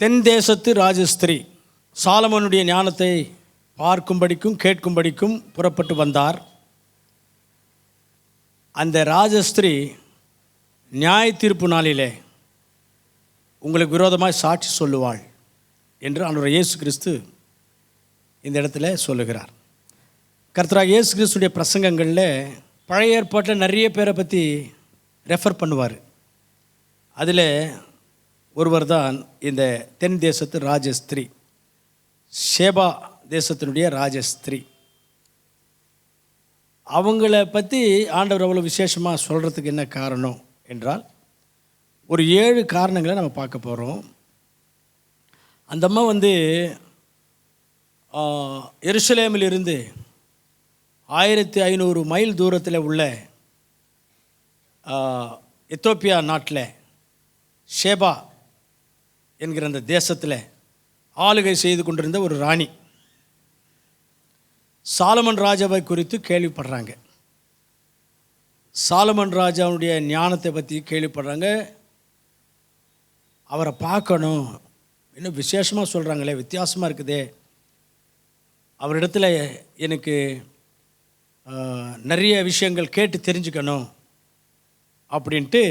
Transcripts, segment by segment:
தென் தேசத்து ராஜஸ்திரி சாலமனுடைய ஞானத்தை பார்க்கும்படிக்கும் கேட்கும்படிக்கும் புறப்பட்டு வந்தார். அந்த ராஜஸ்திரி நியாய தீர்ப்பு நாளிலே உங்களுக்கு விரோதமாய் சாட்சி சொல்லுவாள் என்று அன்றைய இயேசு கிறிஸ்து இந்த இடத்துல சொல்லுகிறார். கர்த்தராக இயேசு கிறிஸ்துடைய பிரசங்கங்களில் பழைய ஏற்பாட்டில் நிறைய பேரை பற்றி ரெஃபர் பண்ணுவார். அதில் ஒருவர் தான் இந்த தென் தேசத்து ராஜஸ்திரி ஷேபா தேசத்தினுடைய ராஜஸ்திரி. அவங்கள பற்றி ஆண்டவர் அவ்வளோ விசேஷமாக சொல்கிறதுக்கு என்ன காரணம் என்றால் ஒரு ஏழு காரணங்களை நம்ம பார்க்க போகிறோம் அந்த அம்மா வந்து எருசலேமிலிருந்து எருசலேமில் இருந்து ஆயிரத்தி ஐநூறு மைல் தூரத்தில் உள்ள எத்தோப்பியா நாட்டில் ஷேபா என்கிற அந்த தேசத்தில் ஆளுகை செய்து கொண்டிருந்த ஒரு ராணி. சாலமன் ராஜாவை குறித்து கேள்விப்படுறாங்க. சாலமன் ராஜாவுடைய ஞானத்தை பற்றி கேள்விப்படுறாங்க. அவரை பார்க்கணும். இன்னும் விசேஷமாக சொல்கிறாங்களே வித்தியாசமாக இருக்குதே. அவரிடத்துல எனக்கு நிறைய விஷயங்கள் கேட்டு தெரிஞ்சுக்கணும் அப்படின்ட்டு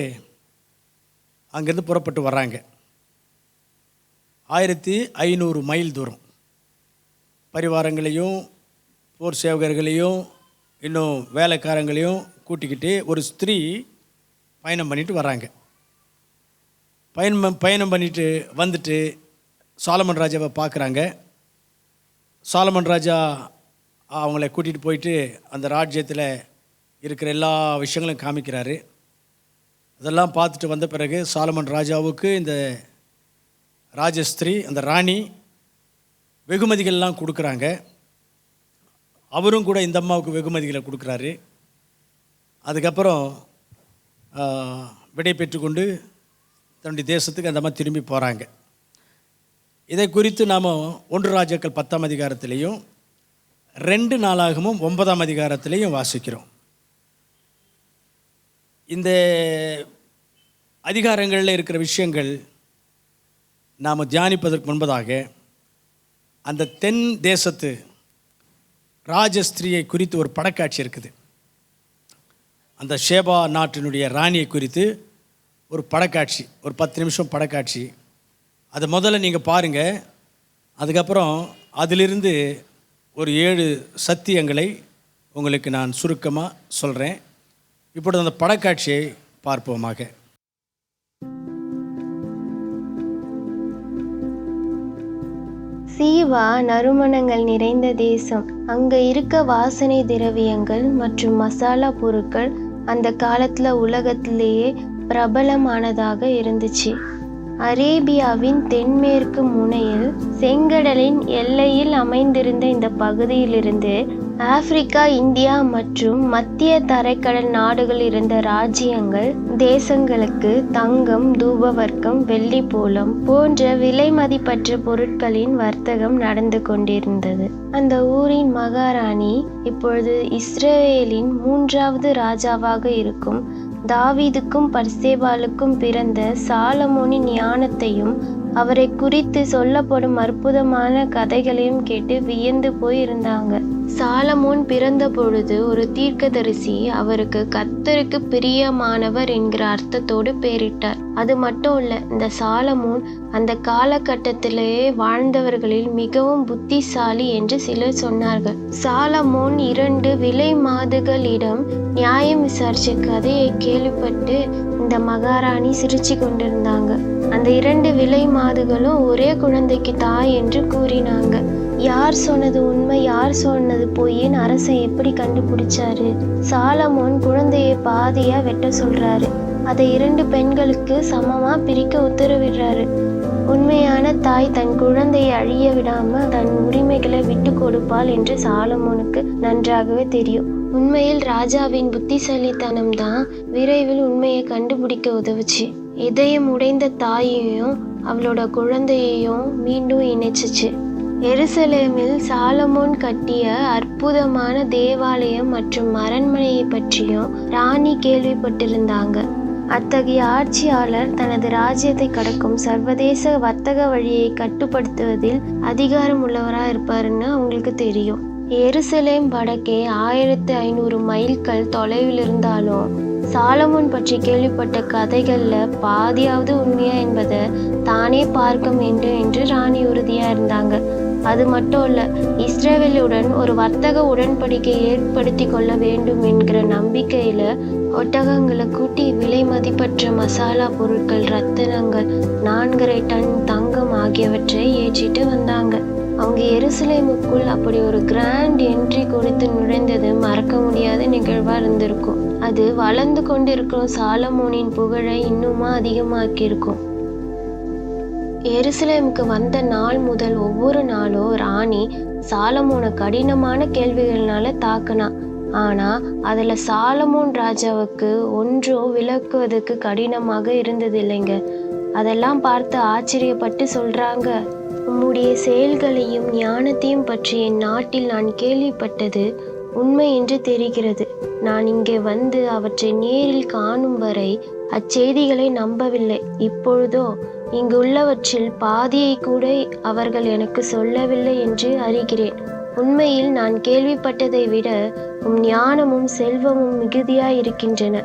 அங்கேருந்து புறப்பட்டு வராங்க ஆயிரத்தி ஐநூறு மைல் தூரம். பரிவாரங்களையும் போர் சேவகர்களையும் இன்னும் வேலைக்காரங்களையும் கூட்டிக்கிட்டு ஒரு ஸ்திரீ பயணம் பண்ணிட்டு வராங்க. பயணம் பயணம் பண்ணிட்டு வந்துட்டு சாலமன் ராஜாவை பார்க்குறாங்க சாலமன் ராஜா அவங்கள கூட்டிகிட்டு போயிட்டு அந்த ராஜ்யத்தில் இருக்கிற எல்லா விஷயங்களும் காமிக்கிறாரு. அதெல்லாம் பார்த்துட்டு வந்த பிறகு சாலமன் ராஜாவுக்கு இந்த ராஜஸ்திரி அந்த ராணி வெகுமதிகள்லாம் கொடுக்குறாங்க. அவரும் கூட இந்த அம்மாவுக்கு வெகுமதிகளை கொடுக்குறாரு. அதுக்கப்புறம் விடை பெற்றுக்கொண்டு தன்னுடைய தேசத்துக்கு அந்த அம்மா திரும்பி போகிறாங்க இதை குறித்து நாம் ஒன்று ராஜாக்கள் பத்தாம் அதிகாரத்திலையும் ரெண்டு நாளாகவும் ஒன்பதாம் அதிகாரத்திலையும் வாசிக்கிறோம். இந்த அதிகாரங்களில் இருக்கிற விஷயங்கள் நாம் தியானிப்பதற்கு முன்பதாக அந்த தென் தேசத்து ராஜஸ்திரியை குறித்து ஒரு படக்காட்சி இருக்குது. அந்த ஷேபா நாட்டினுடைய ராணியை குறித்து ஒரு படக்காட்சி ஒரு பத்து நிமிஷம் படக்காட்சி. அதை முதல்ல நீங்கள் பாருங்கள் அதுக்கப்புறம் அதிலிருந்து ஒரு ஏழு சத்தியங்களை உங்களுக்கு நான் சுருக்கமாக சொல்கிறேன் இப்பொழுது அந்த படக்காட்சியை பார்ப்போமாக. சீவா நறுமணங்கள் நிறைந்த தேசம். அங்கே இருக்க வாசனை திரவியங்கள் மற்றும் மசாலா பொருட்கள் அந்த காலத்தில் உலகத்திலேயே பிரபலமானதாக இருந்துச்சு. அரேபியாவின் தென்மேற்கு முனையில் செங்கடலின் எல்லையில் அமைந்திருந்த இந்த பகுதியிலிருந்து ஆப்பிரிக்கா இந்தியா மற்றும் மத்திய தரைக்கடல் நாடுகள் இருந்த ராஜ்யங்கள் தேசங்களுக்கு தங்கம் தூபவர்க்கம் வெள்ளி போலம் போன்ற விலை மதிப்பற்ற பொருட்களின் வர்த்தகம் நடந்து கொண்டிருந்தது. அந்த ஊரின் மகாராணி இப்பொழுது இஸ்ரேலின் மூன்றாவது ராஜாவாக இருக்கும். தாவீதுக்கும் பர்சேபாலுக்கும் பிறந்த சாலமோனின் ஞானத்தையும் அவரை குறித்து சொல்லப்படும் அற்புதமான கதைகளையும் கேட்டு வியந்து போய் இருந்தாங்க சாலமோன் பிறந்த பொழுது ஒரு தீர்க்கதரிசி அவருக்கு கத்தருக்கு பிரியமானவர் என்கிற அர்த்தத்தோடு பெயரிட்டார். அது மட்டும் இல்ல இந்த சாலமோன் அந்த காலகட்டத்திலேயே வாழ்ந்தவர்களில் மிகவும் புத்திசாலி என்று சிலர் சொன்னார்கள். சாலமோன் இரண்டு விலை மாதுகளிடம் நியாயம் விசாரிச்ச கதையை கேள்விப்பட்டு இந்த மகாராணி சிரிச்சு கொண்டிருந்தாங்க. அந்த இரண்டு விலை மாதுகளும் ஒரே குழந்தைக்கு தாய் என்று கூறினாங்க. யார் சொன்னது உண்மை யார் சொன்னது பொய்ன்னு அரசன் எப்படி கண்டுபிடிச்சாரு? சாலமோன் குழந்தையை பாதியா வெட்ட சொல்றாரு. அதை இரண்டு பெண்களுக்கு சமமா பிரிக்க உத்தரவிடுறாரு. உண்மையான தாய் தன் குழந்தையை அழிய விடாம தன் உரிமைகளை விட்டு கொடுப்பாள் என்று சாலமோனுக்கு நன்றாகவே தெரியும். உண்மையில் ராஜாவின் புத்திசாலித்தனம் தான் விரைவில் உண்மையை கண்டுபிடிக்க உதவுச்சு. இதயம் உடைந்த தாயையும் அவளோட குழந்தையையும் மீண்டும் இணைச்சிச்சு. எருசலேமில் சாலமோன் கட்டிய அற்புதமான தேவாலயம் மற்றும் அரண்மனையை பற்றியும் ராணி கேள்விப்பட்டிருந்தாங்க. அத்தகைய ஆட்சியாளர் தனது ராஜ்யத்தை கடக்கும் சர்வதேச வர்த்தக வழியை கட்டுப்படுத்துவதில் அதிகாரம் உள்ளவராக இருப்பாருன்னு அவங்களுக்கு தெரியும். எருசலேம் வடக்கே ஆயிரத்து ஐநூறு மைல்கள் தொலைவில் இருந்தாலும் சாலமோன் பற்றி கேள்விப்பட்ட கதைகளில் பாதியாவது உண்மையா என்பதை தானே பார்க்க வேண்டும் என்று ராணி உறுதியா இருந்தாங்க. அது மட்டும் இல்ல இஸ்ரேவேலுடன் ஒரு வர்த்தக உடன்படிக்கை ஏற்படுத்தி கொள்ள வேண்டும் என்கிற நம்பிக்கையில ஒட்டகங்களை கூட்டி விலை மதிப்பற்ற மசாலா பொருட்கள் ரத்தினங்கள் நான்கரை டன் தங்கம் ஆகியவற்றை ஏற்றிட்டு வந்தாங்க. அவங்க எருசலேமுக்குள் அப்படி ஒரு கிராண்ட் என்ட்ரி கொடுத்து நுழைந்தது மறக்க முடியாத நிகழ்வா இருந்திருக்கும். அது வளர்ந்து கொண்டிருக்கும் சாலமோனின் புகழை இன்னுமா அதிகமாக்கியிருக்கும். எருசலேமுக்கு வந்த நாள் முதல் ஒவ்வொரு நாளும் ராணி சாலமோனை கடினமான கேள்விகள்னால தாக்குனா. ஆனா அதுல சாலமோன் ராஜாவுக்கு ஒன்றும் விளக்குவதற்கு கடினமாக இருந்தது இல்லைங்க அதெல்லாம் பார்த்து ஆச்சரியப்பட்டு சொல்றாங்க உம்முடைய செயல்களையும் ஞானத்தையும் பற்றி என் நாட்டில் நான் கேள்விப்பட்டது உண்மை என்று தெரிகிறது. நான் இங்கே வந்து அவற்றை நேரில் காணும் வரை அச்செய்திகளை நம்பவில்லை. இப்பொழுதோ இங்குள்ளவற்றில் பாதியை கூட அவர்கள் எனக்கு சொல்லவில்லை என்று அறிகிறேன். உண்மையில் நான் கேள்விப்பட்டதை விட உம் ஞானமும் செல்வமும் மிகுதியாயிருக்கின்றன.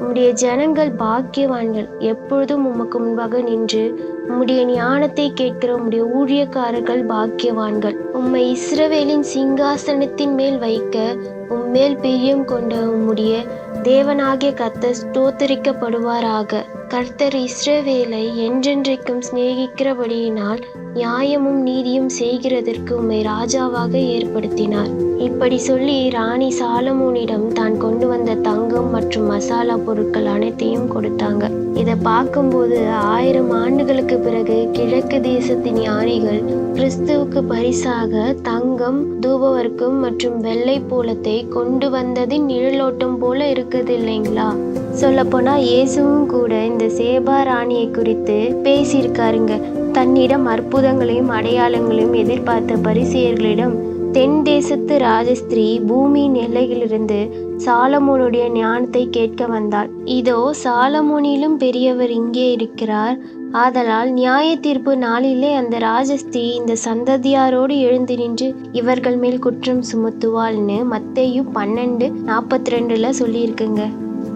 உம்முடைய ஜனங்கள் பாக்கியவான்கள். எப்பொழுதும் உமக்கு முன்பாக நின்று உம்முடைய ஞானத்தை கேட்கிற உம்முடைய ஊழியக்காரர்கள் பாக்கியவான்கள். உம்மை இஸ்ரவேலின் சிங்காசனத்தின் மேல் வைக்க உம்மேல் பிரியம் கொண்ட உம்முடைய தேவனாகிய கத்த ஸ்தோத்தரிக்கப்படுவாராக. கர்த்தர் இஸ்ரவேலை என்றென்றைக்கும் சிநேகிக்கிறபடியினால் நியாயமும் நீதியும் செய்கிறதற்கு உம்மை ராஜாவாக ஏற்படுத்தினார். இப்படி சொல்லி ராணி சாலமோனிடம் தான் கொண்டு வந்த தங்கம் மற்றும் மசாலா பொருட்கள் அனைத்தையும் கொடுத்தாங்க. இதை பார்க்கும்போது ஆயிரம் ஆண்டுகளுக்கு பிறகு கிழக்கு தேசத்தின் ஞானிகள் கிறிஸ்துவுக்கு பரிசாக தங்கம் தூபவர்க்கம் மற்றும் வெள்ளை பூலத்தை கொண்டு வந்ததின் நிழலோட்டம் போல இருக்குது இல்லைங்களா? சொல்லப்போனா இயேசுவும் கூட இந்த சேபா ராணியை குறித்து பேசியிருக்காருங்க. தன்னிடம் அற்புதங்களையும் அடையாளங்களையும் எதிர்பார்த்த பரிசியர்களிடம் தென் தேசத்து ராஜஸ்திரீ பூமியின் எல்லையிலிருந்து சாலமோனுடைய ஞானத்தை கேட்க வந்தாள். இதோ சாலமோனிலும் பெரியவர் இங்கே இருக்கிறார். ஆதலால் நியாய தீர்ப்பு நாளிலே அந்த ராஜஸ்திரீ இந்த சந்ததியாரோடு எழுந்து நின்று இவர்கள் மேல் குற்றம் சுமத்துவாள்னு மத்தையும் பன்னெண்டு நாற்பத்தி ரெண்டுல சொல்லியிருக்குங்க.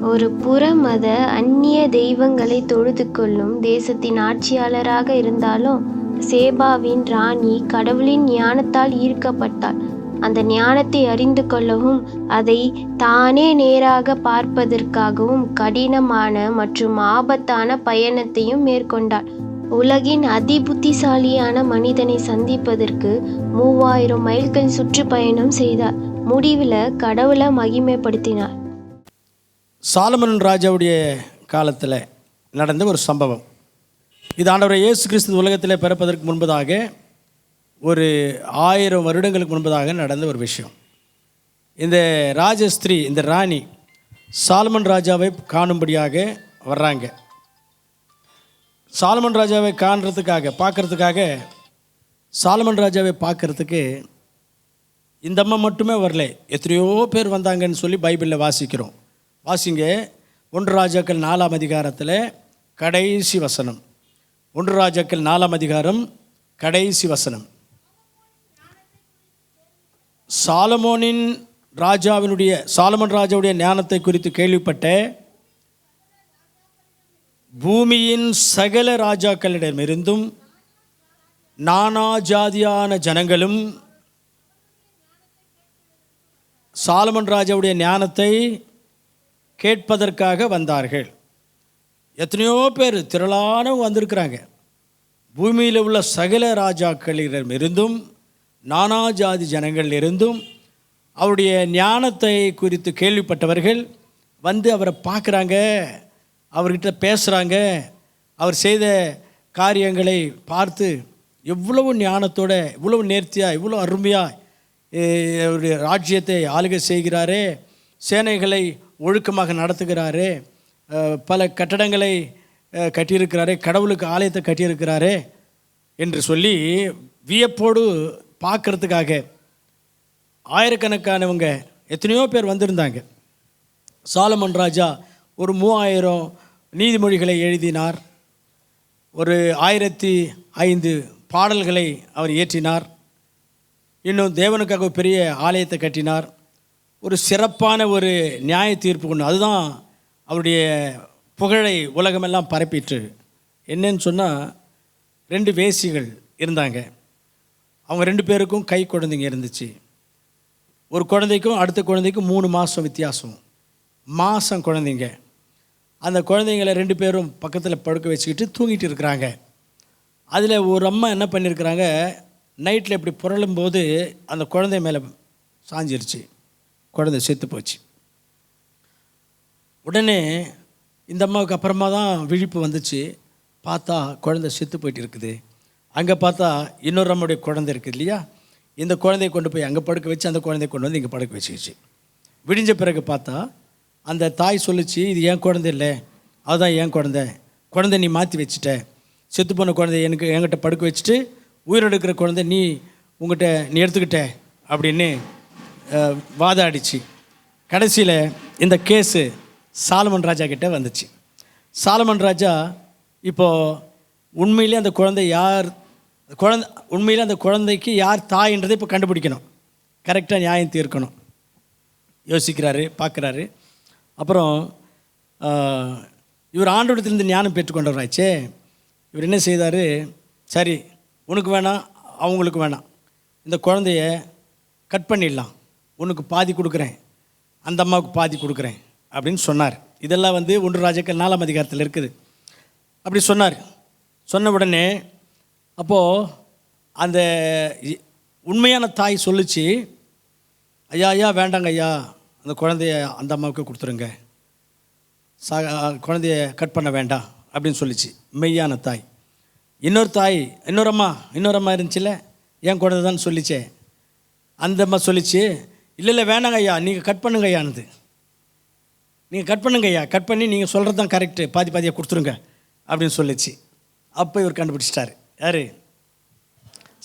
ஒரு புறமத அந்நிய தெய்வங்களை தொழுது கொள்ளும் தேசத்தின் ஆட்சியாளராக இருந்தாலும் சேபாவின் ராணி கடவுளின் ஞானத்தால் ஈர்க்கப்பட்டாள். அந்த ஞானத்தை அறிந்து கொள்ளவும் அதை தானே நேராக பார்ப்பதற்காகவும் கடினமான மற்றும் ஆபத்தான பயணத்தையும் மேற்கொண்டாள். உலகின் அதிபுத்திசாலியான மனிதனை சந்திப்பதற்கு மூவாயிரம் மைல்கள் சுற்றுப்பயணம் செய்தார் முடிவில் கடவுளை மகிமைப்படுத்தினார் சாலமன் ராஜாவுடைய காலத்தில் நடந்த ஒரு சம்பவம். இது ஆண்டவர் இயேசு கிறிஸ்து உலகத்தில் பிறப்பதற்கு முன்பதாக ஒரு ஆயிரம் வருடங்களுக்கு முன்பதாக நடந்த ஒரு விஷயம். இந்த ராஜஸ்திரீ இந்த ராணி சாலமன் ராஜாவை காணும்படியாக வர்றாங்க. சாலமன் ராஜாவை காண்றதுக்காக பார்க்குறதுக்காக சாலமன் ராஜாவை பார்க்கறதுக்கு இந்த அம்மா மட்டுமே வரல. எத்தனையோ பேர் வந்தாங்கன்னு சொல்லி பைபிளில் வாசிக்கிறோம். வாசிங்க. ஒன்று ராஜாக்கள் நாலாம் அதிகாரத்தில் கடைசி வசனம். ஒன்று ராஜாக்கள் நாலாம் அதிகாரம் கடைசி வசனம். சாலமோனின் ராஜாவினுடைய சாலமன் ராஜாவுடைய ஞானத்தை குறித்து கேள்விப்பட்ட பூமியின் சகல ராஜாக்களிடமிருந்தும் நானா ஜாதியான ஜனங்களும் சாலமன் ராஜாவுடைய ஞானத்தை கேட்பதற்காக வந்தார்கள். எத்தனையோ பேர் திரளானவங்க வந்திருக்கிறாங்க. பூமியில் உள்ள சகல ராஜாக்களிடமிருந்தும் நானா ஜாதி ஜனங்களிலிருந்தும் அவருடைய ஞானத்தை குறித்து கேள்விப்பட்டவர்கள் வந்து அவரை பார்க்குறாங்க அவர்கிட்ட பேசுகிறாங்க அவர் செய்த காரியங்களை பார்த்து எவ்வளவு ஞானத்தோட இவ்வளவு நேர்த்தியாக இவ்வளோ அருமையாக அவருடைய ராஜ்யத்தை ஆளுகை செய்கிறாரே சேனைகளை ஒழுக்கமாக நடத்துகிறாரே. பல கட்டடங்களை கட்டியிருக்கிறாரே கடவுளுக்கு ஆலயத்தை கட்டியிருக்கிறாரே என்று சொல்லி வியப்போடு பார்க்கறதுக்காக ஆயிரக்கணக்கானவங்க எத்தனையோ பேர் வந்திருந்தாங்க. சாலமன் ராஜா ஒரு மூவாயிரம் நீதிமொழிகளை எழுதினார். ஒரு ஆயிரத்தி ஐந்து பாடல்களை அவர் இயற்றினார். இன்னும் தேவனுக்காக பெரிய ஆலயத்தை கட்டினார். ஒரு சிறப்பான ஒரு நியாய தீர்ப்பு கொண்டு அதுதான் அவருடைய புகழை உலகமெல்லாம் பரப்பிற்று. என்னன்னு சொன்னால் ரெண்டு வேசிகள் இருந்தாங்க. அவங்க ரெண்டு பேருக்கும் கை குழந்தைங்க இருந்துச்சு. ஒரு குழந்தைக்கும் அடுத்த குழந்தைக்கும் மூணு மாதம் வித்தியாசம். மாதம் குழந்தைங்க. அந்த குழந்தைங்கள ரெண்டு பேரும் பக்கத்தில் படுக்க வச்சுக்கிட்டு தூங்கிட்டு இருக்கிறாங்க. அதில் ஒரு அம்மா என்ன பண்ணியிருக்கிறாங்க நைட்டில் இப்படி புரளும் போது அந்த குழந்தை மேலே சாஞ்சிருச்சு. குழந்தை செத்து போச்சு. உடனே இந்த அம்மாவுக்கு அப்புறமா தான் விழிப்பு வந்துச்சு. பார்த்தா குழந்தை செத்து போயிட்டு இருக்குது. அங்கே பார்த்தா இன்னொரு அம்மாவுடைய குழந்தை இருக்குது இல்லையா? இந்த குழந்தைய கொண்டு போய் அங்கே படுக்க வச்சு அந்த குழந்தைய கொண்டு வந்து இங்கே படுக்க வச்சுக்கிச்சு. விடிஞ்ச பிறகு பார்த்தா அந்த தாய் சொல்லுச்சு இது என் குழந்தை இல்லை. அதுதான் என் குழந்தை. குழந்தை நீ மாற்றி வச்சுட்ட. செத்து போன குழந்தை எனக்கு என்கிட்ட படுக்க வச்சுட்டு உயிரெடுக்கிற குழந்தை நீ உங்ககிட்ட நீ எடுத்துக்கிட்ட. அப்படின்னு வாதாடிச்சு. கடைசியில் இந்த கேஸு சாலமன் ராஜா கிட்ட வந்துச்சு. சாலமன் ராஜா இப்போது உண்மையிலே அந்த குழந்தை யார் குழந்தை உண்மையிலே அந்த குழந்தைக்கு யார் தாயின்றதை இப்போ கண்டுபிடிக்கணும். கரெக்டாக நியாயம் தீர்க்கணும். யோசிக்கிறாரு பார்க்குறாரு அப்புறம் இவர் ஆண்டோடத்திலிருந்து ஞானம் பெற்றுக்கொண்டவராச்சே. இவர் என்ன செய்தார்? சரி உனக்கு வேணாம் அவங்களுக்கு வேணாம். இந்த குழந்தைய கட் பண்ணிடலாம். உனக்கு பாதி கொடுக்குறேன் அந்த அம்மாவுக்கு பாதி கொடுக்குறேன் அப்படின்னு சொன்னார். இதெல்லாம் வந்து ஒன்று ராஜாக்கள் நாலாம் அதிகாரத்தில் இருக்குது. அப்படி சொன்னார். சொன்ன உடனே அப்போது அந்த இ- உண்மையான தாய் சொல்லிச்சு ஐயா ஐயா வேண்டாங்க ஐயா அந்த குழந்தைய அந்த அம்மாவுக்கு கொடுத்துருங்க. சா குழந்தைய கட் பண்ண வேண்டாம் அப்படின்னு சொல்லிச்சு. மெய்யான தாய். இன்னொரு தாய் இன்னொரு அம்மா இன்னொரு அம்மா இருந்துச்சுல்ல என் குழந்தை தான் சொல்லிச்சே. அந்த அம்மா சொல்லிச்சு இல்லை இல்லை வேணாங்க ஐயா நீங்கள் கட் பண்ணுங்க ஐயானது நீங்கள் கட் பண்ணுங்க ஐயா கட் பண்ணி நீங்கள் சொல்கிறது தான் கரெக்டு பாதி பாதியாக கொடுத்துருங்க. அப்படின்னு சொல்லிச்சு. அப்போ இவர் கண்டுபிடிச்சிட்டாரு. யார்?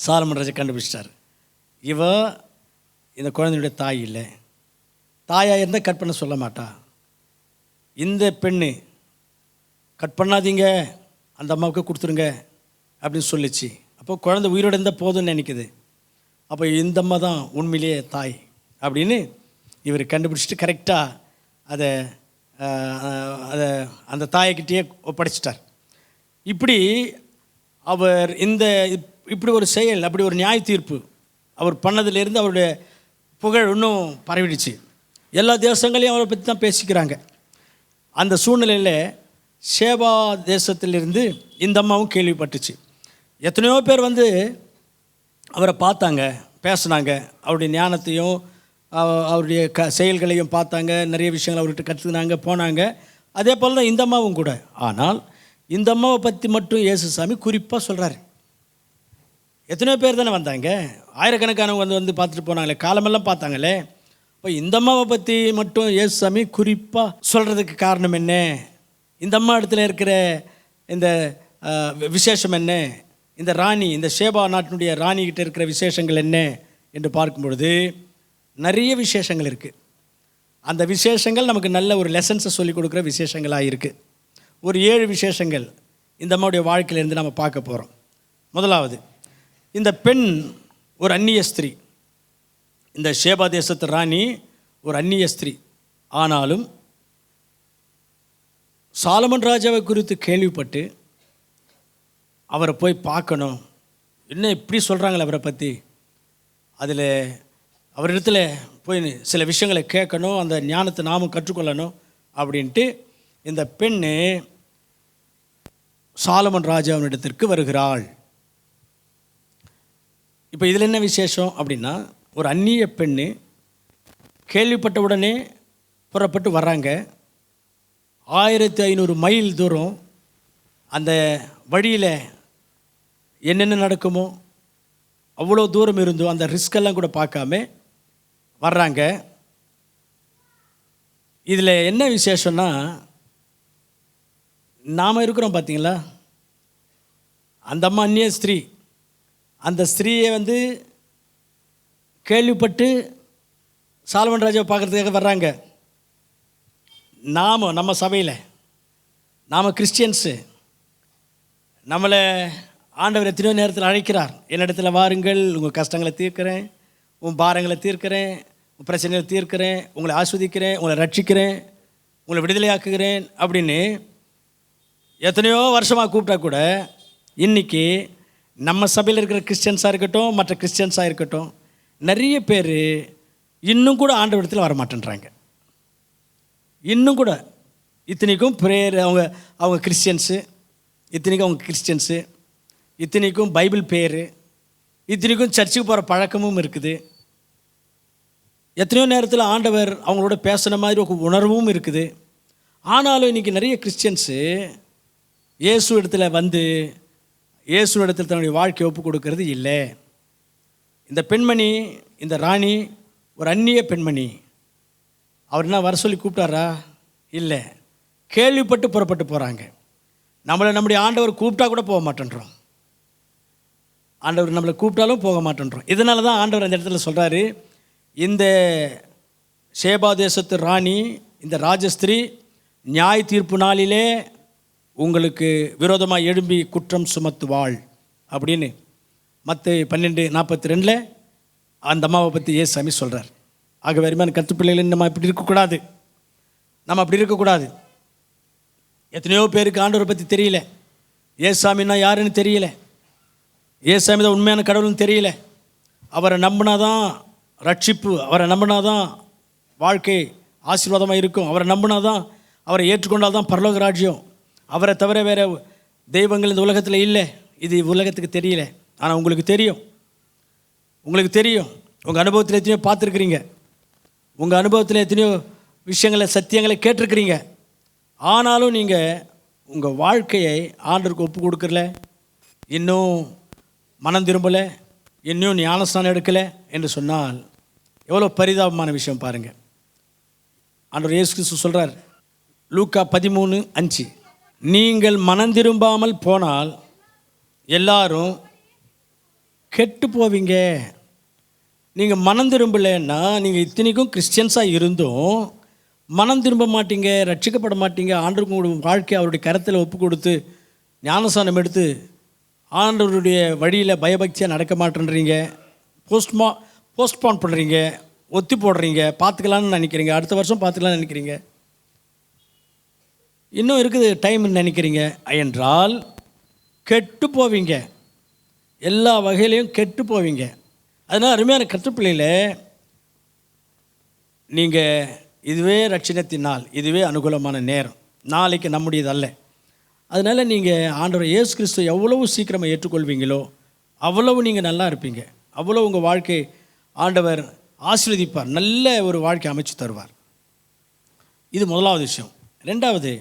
சாலமன் ராஜா கண்டுபிடிச்சிட்டார். இவ இந்த குழந்தையுடைய தாய் இல்லை. தாயாக இருந்தால் கட் பண்ண சொல்ல மாட்டா. இந்த பெண்ணு கட் பண்ணாதீங்க. அந்த அம்மாவுக்கு கொடுத்துருங்க. அப்படின்னு சொல்லிச்சு. அப்போ குழந்தை உயிரோடு இருந்தால் போதும்னு நினைக்குது. அப்போ இந்த அம்மா தான் உண்மையிலேயே தாய். அப்படின்னு இவர் கண்டுபிடிச்சிட்டு கரெக்டாக அதை அதை அந்த தாயக்கிட்டேயே ஒப்படைச்சிட்டார். இப்படி அவர் இந்த இப்- இப்படி ஒரு செயல் அப்படி ஒரு நியாய தீர்ப்பு அவர் பண்ணதுலேருந்து அவருடைய புகழ் இன்னும் பரவிடுச்சு. எல்லா தேசங்களையும் அவரை பற்றி தான் பேசிக்கிறாங்க. அந்த சூழ்நிலையில் சேவா தேசத்திலிருந்து இந்த அம்மாவும் கேள்விப்பட்டுச்சு. எத்தனையோ பேர் வந்து அவரை பார்த்தாங்க பேசினாங்க. அவருடைய ஞானத்தையும் அவருடைய க செயல்களையும் பார்த்தாங்க நிறைய விஷயங்கள் அவர்கிட்ட கற்றுக்கினாங்க போனாங்க. அதே போல் தான் இந்த அம்மாவும் கூட. ஆனால் இந்த அம்மாவை பற்றி மட்டும் இயேசுசாமி குறிப்பாக சொல்கிறாரு எத்தனையோ பேர் தானே வந்தாங்க. ஆயிரக்கணக்கானவங்க வந்து வந்து பார்த்துட்டு போனாங்களே காலமெல்லாம் பார்த்தாங்களே. இப்போ இந்த அம்மாவை பற்றி மட்டும் இயேசுசாமி குறிப்பாக சொல்கிறதுக்கு காரணம் என்ன? இந்த அம்மா இடத்துல இருக்கிற இந்த விசேஷம் என்ன? இந்த ராணி இந்த ஷேபா நாட்டினுடைய ராணிகிட்ட இருக்கிற விசேஷங்கள் என்ன? என்று பார்க்கும் பொழுது நிறைய விசேஷங்கள் இருக்குது அந்த விசேஷங்கள் நமக்கு நல்ல ஒரு லெசன்ஸை சொல்லிக் கொடுக்குற விசேஷங்களாக இருக்குது ஒரு ஏழு விசேஷங்கள் இந்த அம்மாவுடைய வாழ்க்கையிலேருந்து நம்ம பார்க்க போகிறோம் முதலாவது இந்த பெண் ஒரு அந்நிய ஸ்திரீ. இந்த ஷேபா தேசத்து ராணி ஒரு அந்நிய ஸ்திரீ. ஆனாலும் சாலமன் ராஜாவை குறித்து கேள்விப்பட்டு அவரை போய் பார்க்கணும். என்ன இப்படி சொல்கிறாங்களே அவரை பற்றி அதில் அவரிடத்துல போய் சில விஷயங்களை கேட்கணும் அந்த ஞானத்தை நாமும் கற்றுக்கொள்ளணும் அப்படின்ட்டு இந்த பெண்ணு சாலமன் ராஜாவினிடத்திற்கு வருகிறாள். இப்போ இதில் என்ன விசேஷம் அப்படின்னா ஒரு அந்நிய பெண்ணு கேள்விப்பட்ட உடனே புறப்பட்டு வர்றாங்க. ஆயிரத்தி ஐநூறு மைல் தூரம் அந்த வழியில் என்னென்ன நடக்குமோ அவ்வளோ தூரம் இருந்தோ அந்த ரிஸ்கெல்லாம் கூட பார்க்காம வர்றாங்க. இதில் என்ன விசேஷம்னா நாம் இருக்கிறோம் பார்த்தீங்களா அந்த அம்மா அந்நிய ஸ்திரீ. அந்த ஸ்திரீயை வந்து கேள்விப்பட்டு சாலமன் ராஜாவை பார்க்குறதுக்காக வர்றாங்க. நாம் நம்ம சபையில். நாம் கிறிஸ்டியன்ஸு. நம்மளை ஆண்டவர் எத்தனையோ நேரத்தில் அழைக்கிறார். என்னிடத்தில் வாருங்கள் உங்கள் கஷ்டங்களை தீர்க்கிறேன். உன் பாரங்களை தீர்க்கிறேன் உன் பிரச்சனைகளை தீர்க்கிறேன் உங்களை ஆஸ்வதிக்கிறேன் உங்களை ரட்சிக்கிறேன் உங்களை விடுதலையாக்குகிறேன் அப்படின்னு எத்தனையோ வருஷமாக கூப்பிட்டா கூட இன்றைக்கி நம்ம சபையில் இருக்கிற கிறிஸ்டியன்ஸாக இருக்கட்டும் மற்ற கிறிஸ்டியன்ஸாக இருக்கட்டும் நிறைய பேர் இன்னும் கூட ஆண்டவரத்தில் வர மாட்டேன்றாங்க. இன்னும் கூட. இத்தனைக்கும் ப்ரேயர் அவங்க அவங்க கிறிஸ்டியன்ஸு இத்தனைக்கும் அவங்க கிறிஸ்டியன்ஸு இத்தனைக்கும் பைபிள் பேர் இத்தனைக்கும் சர்ச்சுக்கு போகிற பழக்கமும் இருக்குது. எத்தனையோ நேரத்தில் ஆண்டவர் அவங்களோட பேசுன மாதிரி ஒரு உணர்வும் இருக்குது. ஆனாலும் இன்றைக்கி நிறைய கிறிஸ்டியன்ஸு இயேசு இடத்துல வந்து இயேசு இடத்துல தன்னுடைய வாழ்க்கை ஒப்பு கொடுக்கறது இல்லை. இந்த பெண்மணி இந்த ராணி ஒரு அந்நிய பெண்மணி அவர் என்ன வர சொல்லி கூப்பிட்டாரா? இல்லை. கேள்விப்பட்டு புறப்பட்டு போகிறாங்க நம்மளை நம்முடைய ஆண்டவர் கூப்பிட்டா கூட போக மாட்டேன்றோம். ஆண்டவர் நம்மளை கூப்பிட்டாலும் போக மாட்டேன்றோம். இதனால தான் ஆண்டவர் அந்த இடத்துல சொல்கிறாரு இந்த சேபா தேசத்து ராணி இந்த ராஜஸ்திரி நியாய தீர்ப்பு நாளிலே உங்களுக்கு விரோதமாக எழும்பி குற்றம் சுமத்துவாள் அப்படின்னு மற்ற பன்னெண்டு நாற்பத்தி ரெண்டில் அந்த அம்மாவை பற்றி ஏசாமி சொல்கிறார் ஆக வருமான கத்து பிள்ளைகள் நம்ம இப்படி இருக்கக்கூடாது. நம்ம அப்படி இருக்கக்கூடாது. எத்தனையோ பேருக்கு ஆண்டவரை பற்றி தெரியல. ஏசாமின்னா யாருன்னு தெரியல. ஏசாமி தான் உண்மையான கடவுள்னு தெரியல. அவரை நம்பினாதான் ரட்சிப்பு அவரை நம்பினாதான் வாழ்க்கை ஆசீர்வாதமாக இருக்கும். அவரை நம்பினாதான் அவரை ஏற்றுக்கொண்டால் தான் பரலோக ராஜ்யம். அவரை தவிர வேறு தெய்வங்கள் இந்த உலகத்தில் இல்லை. இது உலகத்துக்கு தெரியல. ஆனால் உங்களுக்கு தெரியும். உங்களுக்கு தெரியும். உங்கள் அனுபவத்தில் எத்தனையோ பார்த்துருக்குறீங்க. உங்கள் அனுபவத்தில் எத்தனையோ விஷயங்களை சத்தியங்களை கேட்டிருக்கிறீங்க. ஆனாலும் நீங்கள் உங்கள் வாழ்க்கையை ஆண்டருக்கு ஒப்பு கொடுக்கறல. இன்னும் மனம் திரும்பலை இன்னும் ஞானஸ்தானம் எடுக்கலை என்று சொன்னால் எவ்வளோ பரிதாபமான விஷயம் பாருங்கள் ஆண்டவர் இயேசு கிறிஸ்து சொல்கிறார் லூக்கா பதிமூணு அஞ்சு நீங்கள் மனம் திரும்பாமல் போனால் எல்லாரும் கெட்டு போவீங்க. நீங்கள் மனம் திரும்பலைன்னா நீங்கள் இத்தனைக்கும் கிறிஸ்டியன்ஸாக இருந்தும் மனம் திரும்ப மாட்டீங்க ரட்சிக்கப்பட மாட்டீங்க. ஆண்டருக்கு வாழ்க்கை அவருடைய கரத்தில் ஒப்பு கொடுத்து ஞானசானம் எடுத்து ஆண்டவருடைய வழியில் பயபக்தியாக நடக்க மாட்டேன்றீங்க. போஸ்ட்மா போஸ்ட்போன் பண்ணுறீங்க ஒத்தி போடுறீங்க. பார்த்துக்கலான்னு நினைக்கிறீங்க. அடுத்த வருஷம் பார்த்துக்கலான்னு நினைக்கிறீங்க. இன்னும் இருக்குது டைம்னு நினைக்கிறீங்க. என்றால் கெட்டு போவீங்க. எல்லா வகையிலையும் கெட்டு போவீங்க. அதனால் அருமையான கற்றுப்பிள்ளையில் நீங்கள் இதுவே ரட்சணத்தின் நாள். இதுவே அனுகூலமான நேரம். நாளைக்கு நம்முடையது அல்ல அதனால் நீங்கள் ஆண்டவர் இயேசு கிறிஸ்து எவ்வளவு சீக்கிரமாக ஏற்றுக்கொள்வீங்களோ அவ்வளவு நீங்கள் நல்லா இருப்பீங்க. அவ்வளோ உங்கள் வாழ்க்கை ஆண்டவர் ஆசீர்வதிப்பார். நல்ல ஒரு வாழ்க்கை அமைச்சு தருவார். இது முதலாவது விஷயம். ரெண்டாவது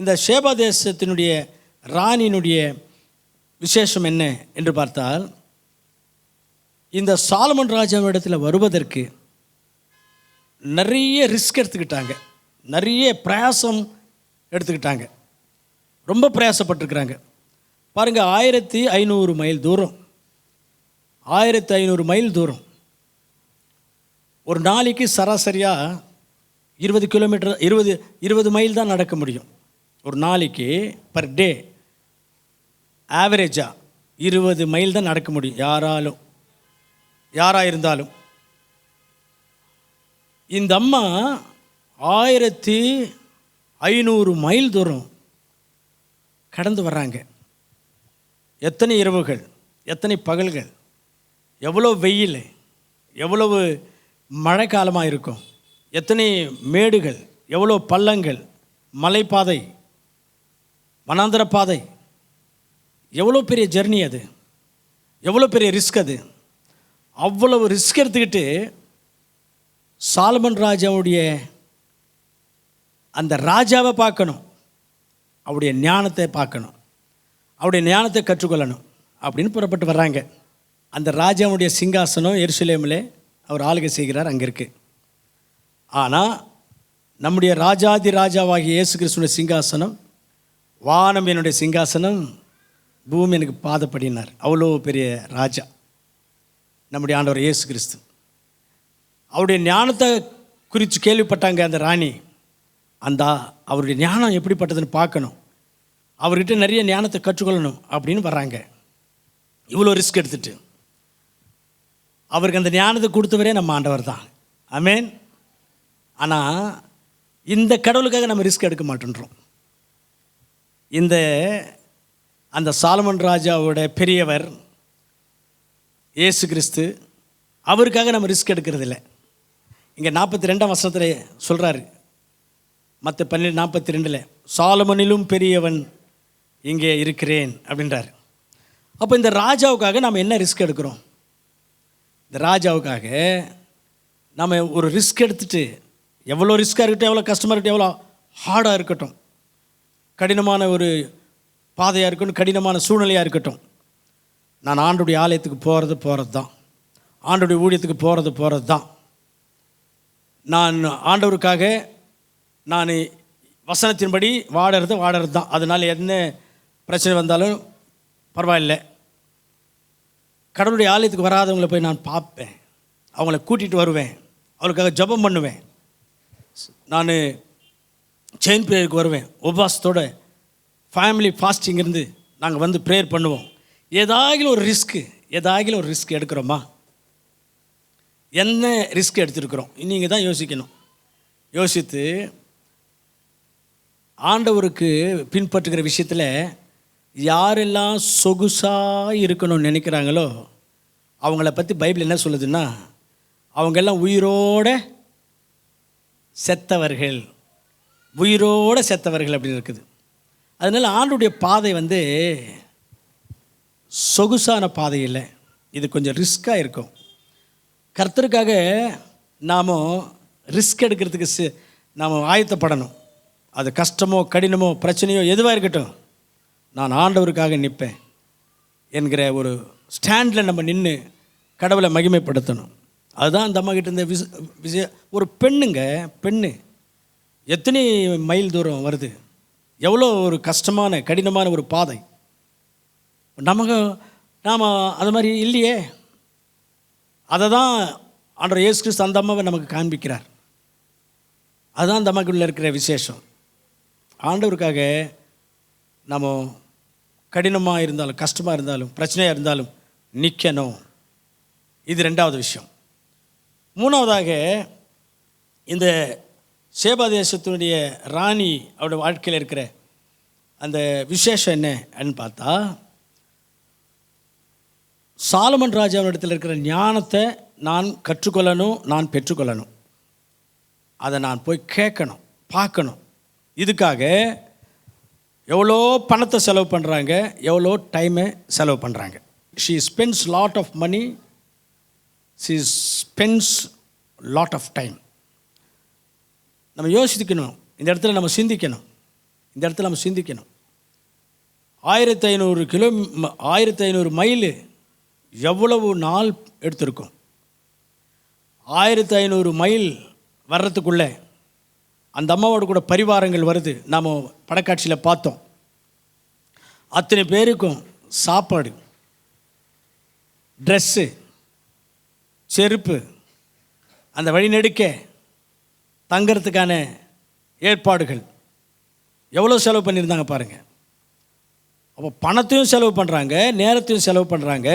இந்த ஷேபா தேசத்தினுடைய ராணியினுடைய விசேஷம் என்ன என்று பார்த்தால் இந்த சாலமன் ராஜாவிடத்தில் வருவதற்கு நிறைய ரிஸ்க் எடுத்துக்கிட்டாங்க. நிறைய பிரயாசம் எடுத்துக்கிட்டாங்க. ரொம்ப பிரயாசப்பட்டிருக்கிறாங்க. பாருங்கள் ஆயிரத்தி ஐநூறு மைல் தூரம். ஆயிரத்தி ஐநூறு மைல் தூரம். ஒரு நாளைக்கு சராசரியாக இருபது கிலோமீட்டர் இருபது இருபது மைல் தான் நடக்க முடியும். ஒரு நாளைக்கு பர் டே ஆவரேஜாக இருபது மைல் தான் நடக்க முடியும் யாராலும். யாராக இருந்தாலும். இந்த அம்மா ஆயிரத்தி ஐநூறு மைல் தூரம் கடந்து வர்றாங்க. எத்தனை இரவுகள் எத்தனை பகல்கள் எவ்வளோ வெயில் எவ்வளவு மழைக்காலமாக இருக்கும் எத்தனை மேடுகள் எவ்வளோ பள்ளங்கள் மலைப்பாதை வனாந்தர பாதை எவ்வளோ பெரிய ஜெர்னி அது எவ்வளோ பெரிய ரிஸ்க் அது அவ்வளவு ரிஸ்க் எடுத்துக்கிட்டு சாலமன் ராஜாவுடைய அந்த ராஜாவை பார்க்கணும். அவருடைய ஞானத்தை பார்க்கணும். அவருடைய ஞானத்தை கற்றுக்கொள்ளணும் அப்படின்னு புறப்பட்டு வர்றாங்க. அந்த ராஜாவுடைய சிங்காசனம் எருசலேமில் அவர் ஆளுகை செய்கிறார் அங்கே இருக்குது ஆனால் நம்முடைய ராஜாதி ராஜாவாகிய இயேசு கிறிஸ்துடைய சிங்காசனம் வானம் என்னுடைய சிங்காசனம் பூமி எனக்கு பாதப்படினார். அவ்வளோ பெரிய ராஜா. நம்முடைய ஆண்டவர் இயேசு கிறிஸ்து. அவருடைய ஞானத்தை குறித்து கேள்விப்பட்டாங்க அந்த ராணி. அந்த அவருடைய ஞானம் எப்படிப்பட்டதுன்னு பார்க்கணும். அவர்கிட்ட நிறைய ஞானத்தை கற்றுக்கொள்ளணும் அப்படின்னு வர்றாங்க. இவ்வளோ ரிஸ்க் எடுத்துட்டு. அவருக்கு அந்த ஞானத்தை கொடுத்தவரே நம்ம ஆண்டவர் தான். அமேன் ஆனால் இந்த கடவுளுக்காக நம்ம ரிஸ்க் எடுக்க மாட்டேன்றோம். இந்த அந்த சாலமன் ராஜாவோட பெரியவர் இயேசு கிறிஸ்து அவருக்காக நம்ம ரிஸ்க் எடுக்கிறதில்ல. இங்கே நாற்பத்தி ரெண்டாம் வருஷத்தில் சொல்கிறாரு மற்ற பன்னெண்டு நாற்பத்தி ரெண்டில் சாலமனிலும் பெரியவன் இங்கே இருக்கிறேன் அப்படின்றார். அப்போ இந்த ராஜாவுக்காக நம்ம என்ன ரிஸ்க் எடுக்கிறோம்? இந்த ராஜாவுக்காக நம்ம ஒரு ரிஸ்க் எடுத்துட்டு எவ்வளோ ரிஸ்க்காக இருக்கட்டும் எவ்வளோ கஷ்டமாக இருக்கட்டும் எவ்வளோ ஹார்டாக இருக்கட்டும் கடினமான ஒரு பாதையாக இருக்கட்டும் கடினமான சூழ்நிலையாக இருக்கட்டும் நான் ஆண்டுடைய ஆலயத்துக்கு போகிறது போகிறது தான் ஆண்டுடைய ஊழியத்துக்கு போகிறது போகிறது தான் நான் ஆண்டவருக்காக நான் வசனத்தின்படி வாடுறது வாடுறது தான். அதனால் என்ன பிரச்சனை வந்தாலும் பரவாயில்லை. கடவுளுடைய ஆலயத்துக்கு வராதவங்களை போய் நான் பார்ப்பேன். அவங்கள கூட்டிகிட்டு வருவேன். அவளுக்காக ஜெபம் பண்ணுவேன். நான் செயின் ப்ரேயருக்கு வருவேன். உபவாசத்தோட ஃபேமிலி ஃபாஸ்டிங் இருந்து நாங்கள் வந்து ப்ரேயர் பண்ணுவோம். ஏதாகிலும் ஒரு ரிஸ்க்கு ஏதாகிலும் ஒரு ரிஸ்க் எடுக்கிறோமா? என்ன ரிஸ்க் எடுத்துருக்குறோம்? நீங்கள் தான் யோசிக்கணும். யோசித்து ஆண்டவருக்கு பின்பற்றுகிற விஷயத்தில் யாரெல்லாம் சொகுசாக இருக்கணும்னு நினைக்கிறாங்களோ அவங்கள பற்றி பைபிள் என்ன சொல்லுதுன்னா அவங்கெல்லாம் உயிரோட செத்தவர்கள். உயிரோட செத்தவர்கள் அப்படின்னு இருக்குது. அதனால் ஆண்டுடைய பாதை வந்து சொகுசான பாதை இல்லை. இது கொஞ்சம் ரிஸ்க்காக இருக்கும். கர்த்தருக்காக நாம் ரிஸ்க் எடுக்கிறதுக்கு நாம் ஆயத்தப்படணும். அது கஷ்டமோ கடினமோ பிரச்சனையோ எதுவாக இருக்கட்டும் நான் ஆண்டவருக்காக நிற்பேன் என்கிற ஒரு ஸ்டாண்டில் நம்ம நின்று கடவுளை மகிமைப்படுத்தணும். அதுதான் அந்த அம்மா கிட்ட இருந்த விச விஜய ஒரு பெண்ணுங்க பெண்ணு எத்தனை மைல் தூரம் வருது? எவ்வளோ ஒரு கஷ்டமான கடினமான ஒரு பாதை. நமக்கு நாம் அது மாதிரி இல்லையே. அதை தான் ஆண்டவர் இயேசு கிறிஸ்து அந்த அம்மாவை நமக்கு காண்பிக்கிறார். அதுதான் அந்த அம்மாக்குள்ளே இருக்கிற விசேஷம். ஆண்டவருக்காக நம்ம கடினமாக இருந்தாலும் கஷ்டமாக இருந்தாலும் பிரச்சனையாக இருந்தாலும் நிற்கணும் இது ரெண்டாவது விஷயம். மூணாவதாக இந்த சேபா தேசத்தினுடைய ராணி அவருடைய வாழ்க்கையில் இருக்கிற அந்த விசேஷம் என்ன அப்படின்னு பார்த்தா சாலமன் ராஜாவினிடத்தில் இருக்கிற ஞானத்தை நான் கற்றுக்கொள்ளணும் நான் பெற்றுக்கொள்ளணும். அதை நான் போய் கேட்கணும் பார்க்கணும். இதுக்காக எவ்வளோ பணத்தை செலவு பண்ணுறாங்க எவ்வளோ டைமை செலவு பண்ணுறாங்க she spends lot of money she spends lot of time நம்ம யோசிக்கணும். இந்த இடத்துல நம்ம சிந்திக்கணும். இந்த இடத்துல நம்ம சிந்திக்கணும். ஆயிரத்தி ஐநூறு கிலோ ஆயிரத்தி ஐநூறு மைல் எவ்வளவு நாள் எடுத்திருக்கும்? ஆயிரத்தி ஐநூறு மைல் வர்றதுக்குள்ளே அந்த அம்மாவோட கூட பரிவாரங்கள் வருது. நாம் படக்காட்சியில் பார்த்தோம். அத்தனை பேருக்கும் சாப்பாடு ட்ரெஸ்ஸு செருப்பு அந்த வழிநெடுக்க தங்கிறதுக்கான ஏற்பாடுகள். எவ்வளோ செலவு பண்ணியிருந்தாங்க பாருங்கள் அப்போ பணத்தையும் செலவு பண்ணுறாங்க நேரத்தையும் செலவு பண்ணுறாங்க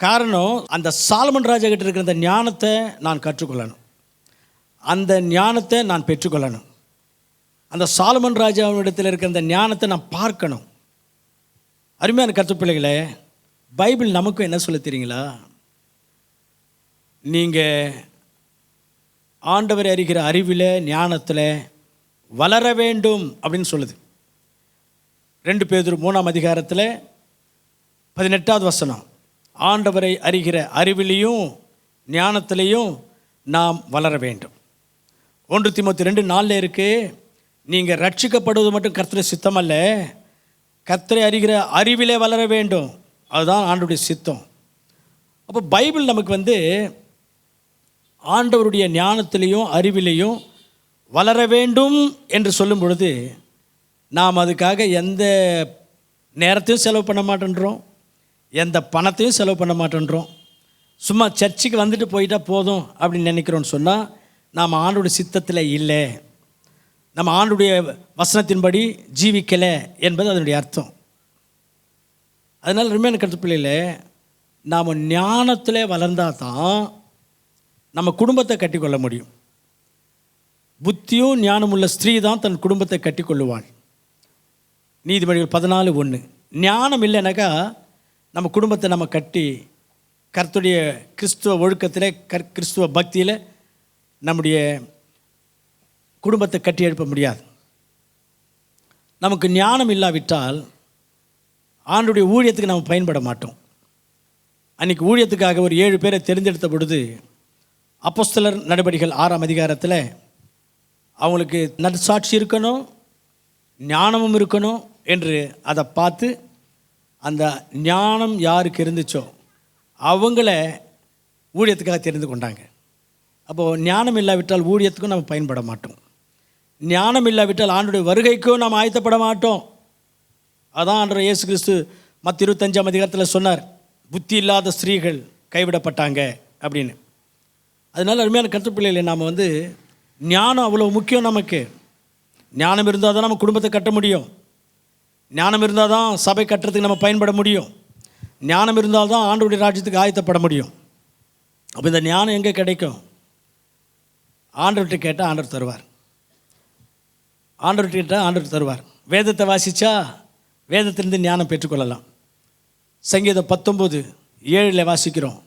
காரணம் அந்த சாலமன் ராஜா கிட்ட இருக்கிற அந்த ஞானத்தை நான் கற்றுக்கொள்ளணும். அந்த ஞானத்தை நான் பெற்றுக்கொள்ளணும். அந்த சாலமன் ராஜாவிடத்தில் இருக்கிற அந்த ஞானத்தை நான் பார்க்கணும். அருமையான கருத்து பிள்ளைகளே பைபிள் நமக்கும் என்ன சொல்ல தெரியுங்களா? நீங்கள் ஆண்டவர் அறிகிற அறிவில் ஞானத்தில் வளர வேண்டும் அப்படின்னு சொல்லுது. ரெண்டு பேர் மூணாம் அதிகாரத்தில் பதினெட்டாவது வசனம் ஆண்டவரை அறிகிற அறிவிலையும் ஞானத்திலையும் நாம் வளர வேண்டும். ஒன்று திமுத்தி ரெண்டு நாளில் இருக்குது நீங்கள் ரட்சிக்கப்படுவது மட்டும் கர்த்தரை சித்தம் அல்ல கர்த்தரை அறிகிற அறிவிலே வளர வேண்டும். அதுதான் ஆண்டுடைய சித்தம். அப்போ பைபிள் நமக்கு வந்து ஆண்டவருடைய ஞானத்திலையும் அறிவிலையும் வளர வேண்டும் என்று சொல்லும் பொழுது நாம் அதுக்காக எந்த நேரத்தையும் செலவு பண்ண மாட்டேன்றோம். எந்த பணத்தையும் செலவு பண்ண மாட்டேன்றோம். சும்மா சர்ச்சுக்கு வந்துட்டு போயிட்டால் போதும் அப்படின்னு நினைக்கிறோன்னு சொன்னால் நாம் ஆண்டோட சித்தத்தில் இல்லை. நம்ம ஆண்டுடைய வசனத்தின்படி ஜீவிக்கலை என்பது அதனுடைய அர்த்தம். அதனால் ரிமையான கருத்து பிள்ளையில் நாம் ஞானத்தில் வளர்ந்தால் தான் நம்ம குடும்பத்தை கட்டிக்கொள்ள முடியும். புத்தியும் ஞானமுள்ள ஸ்திரீ தான் தன் குடும்பத்தை கட்டிக்கொள்ளுவாள். நீதிமொழிகள் பதினாலு ஒன்று. ஞானம் இல்லைனாக்கா நம்ம குடும்பத்தை நம்ம கட்டி கர்த்துடைய கிறிஸ்துவ ஒழுக்கத்தில் கற் கிறிஸ்துவ பக்தியில் நம்முடைய குடும்பத்தை கட்டி எழுப்ப முடியாது. நமக்கு ஞானம் இல்லாவிட்டால் ஆண்டுடைய ஊழியத்துக்கு நம்ம பயன்பட மாட்டோம். அன்றைக்கி ஊழியத்துக்காக ஒரு ஏழு பேரை தெரிந்தெடுத்த பொழுது அப்போஸ்தலர் நடவடிக்கைகள் ஆறாம் அதிகாரத்தில் அவங்களுக்கு நற்சாட்சி இருக்கணும் ஞானமும் இருக்கணும் என்று அதை பார்த்து அந்த ஞானம் யாருக்கு இருந்துச்சோ அவங்கள ஊழியத்துக்காக தெரிந்து கொண்டாங்க. அப்போது ஞானம் இல்லாவிட்டால் ஊழியத்துக்கும் நம்ம பயன்பட மாட்டோம். ஞானம் இல்லாவிட்டால் ஆண்டுடைய வருகைக்கும் நாம் ஆயத்தப்பட மாட்டோம். அதான் ஆண்டவர் இயேசு கிறிஸ்து மற்ற இருபத்தஞ்சாம் அதிகாரத்தில் சொன்னார் புத்தி இல்லாத ஸ்திரீகள் கைவிடப்பட்டாங்க அப்படின்னு. அதனால் அருமையான கருத்துப்பிள்ளைகளை நாம் வந்து ஞானம் அவ்வளோ முக்கியம் நமக்கு. ஞானம் இருந்தால் தான் நம்ம குடும்பத்தை கட்ட முடியும். ஞானம் இருந்தால் தான் சபை கட்டுறதுக்கு நம்ம பயன்பட முடியும். ஞானம் இருந்தால் தான் ஆண்டுடைய ராஜ்யத்துக்கு ஆயத்தப்பட முடியும். அப்போ இந்த ஞானம் எங்கே கிடைக்கும்? ஆண்டவர்கிட்ட கேட்டால் ஆண்டவர் தருவார். ஆண்டவர்கிட்ட கேட்டால் ஆண்டவர் தருவார். வேதத்தை வாசித்தா வேதத்திலிருந்து ஞானம் பெற்றுக்கொள்ளலாம். சங்கீதம் பத்தொம்போது ஏழில் வாசிக்கிறோம்.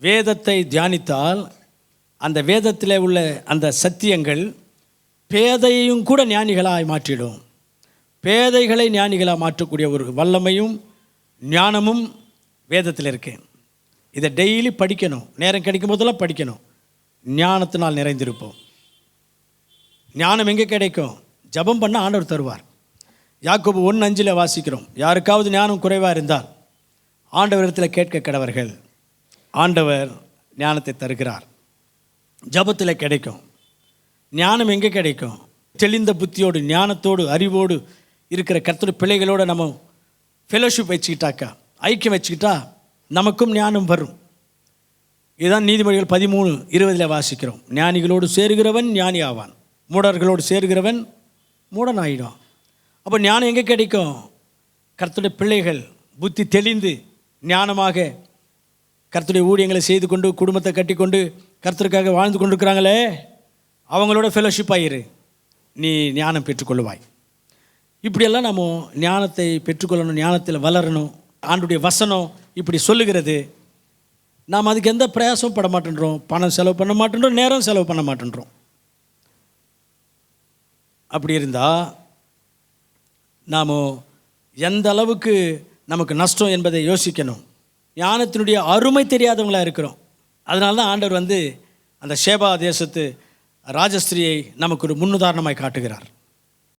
வேதத்தை தியானித்தால் அந்த வேதத்தில் உள்ள அந்த சத்தியங்கள் பேதையையும் கூட ஞானிகளாய் மாற்றிடும். பேதைகளை ஞானிகளாக மாற்றக்கூடிய ஒரு வல்லமையும் ஞானமும் வேதத்தில் இருக்கு. இதை டெய்லி படிக்கணும். நேரம் கிடைக்கும் போதெல்லாம் படிக்கணும். ஞானத்தினால் நிறைந்திருப்போம். ஞானம் எங்கே கிடைக்கும்? ஜெபம் பண்ண ஆண்டவர் தருவார். யாக்கோபு ஒன்று அஞ்சில் வாசிக்கிறோம். யாருக்காவது ஞானம் குறைவாக இருந்தால் ஆண்டவரிடத்தில் கேட்க கடவர்கள். ஆண்டவர் ஞானத்தை தருகிறார். ஜபத்தில் கிடைக்கும். ஞானம் எங்கே கிடைக்கும்? தெளிந்த புத்தியோடு ஞானத்தோடு அறிவோடு இருக்கிற கர்த்தருடைய பிள்ளைகளோடு நம்ம ஃபெலோஷிப் வச்சுக்கிட்டாக்கா ஐக்கியம் வச்சுக்கிட்டா நமக்கும் ஞானம் வரும். இதுதான் நீதிமொழிகள் பதிமூணு இருபதில் வாசிக்கிறோம். ஞானிகளோடு சேருகிறவன் ஞானி ஆவான் மூடர்களோடு சேருகிறவன் மூடன் ஆகிடும் அப்போ ஞானம் எங்கே கிடைக்கும்? கர்த்தருடைய பிள்ளைகள் புத்தி தெளிந்து ஞானமாக கர்த்தருடைய ஊழியங்களை செய்து கொண்டு குடும்பத்தை கட்டிக்கொண்டு கர்த்தருக்காக வாழ்ந்து கொண்டிருக்கிறாங்களே? அவங்களோட ஃபெலோஷிப் ஆயிரு. நீ ஞானம் பெற்றுக்கொள்ளுவாய். இப்படியெல்லாம் நம்ம ஞானத்தை பெற்றுக்கொள்ளணும் ஞானத்தில் வளரணும் ஆண்டுடைய வசனம் இப்படி சொல்லுகிறது. நாம் அதுக்கு எந்த பிரயாசமும் பட மாட்டேன்றோம். பணம் செலவு பண்ண மாட்டேன்றோம். நேரம் செலவு பண்ண மாட்டேன்றோம். அப்படி இருந்தால் நாம் எந்த அளவுக்கு நமக்கு நஷ்டம் என்பதை யோசிக்கணும். ஞானத்தினுடைய அருமை தெரியாதவங்களாக இருக்கிறோம். அதனால தான் ஆண்டவர் வந்து அந்த ஷேபா தேசத்து ராஜஸ்திரியை நமக்கு ஒரு முன்னுதாரணமாய் காட்டுகிறார்.